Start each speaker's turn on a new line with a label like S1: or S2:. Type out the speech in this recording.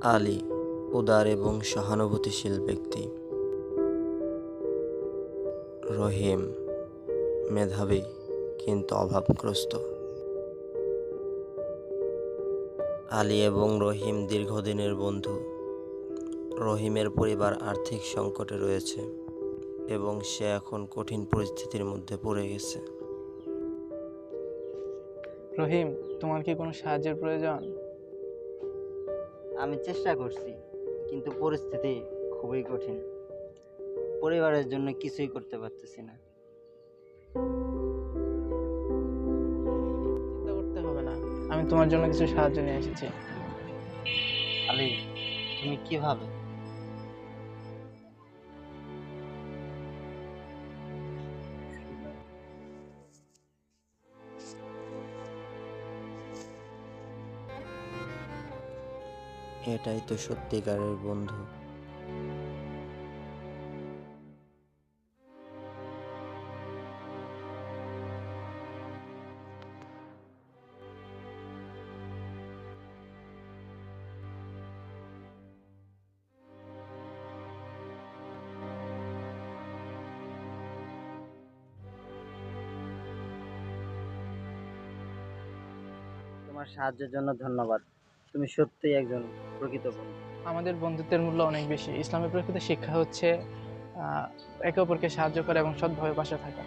S1: আলী, উদার এবং সহানুভূতিশীল ব্যক্তি। রহিম, মেধাবী কিন্তু অভাবগ্রস্ত। আলী এবং রহিম দীর্ঘদিনের বন্ধু। রহিমের পরিবার আর্থিক সংকটে রয়েছে এবং সে এখন কঠিন পরিস্থিতির মধ্যে পড়ে গেছে।
S2: রহিম, তোমার কি কোনো সাহায্যের প্রয়োজন?
S3: আমি চেষ্টা করছি কিন্তু পরিস্থিতি খুবই কঠিন। পরিবারের জন্য কিছুই করতে পারতেছি না।
S2: চিন্তা করতে হবে না। আমি তোমার জন্য কিছু সাহায্য নিয়ে এসেছি।
S3: আলী তুমি কীভাবে
S1: এটাই তো সত্যিকারের বন্ধু।
S3: তোমার সাহায্যের জন্য ধন্যবাদ। তুমি সত্যিই একজন প্রকৃত বন্ধু।
S2: আমাদের বন্ধুত্বের মূল্য অনেক বেশি। ইসলামের প্রকৃত শিক্ষা হচ্ছে একে অপরকে সাহায্য করা এবং সৎভাবে পাশে থাকা।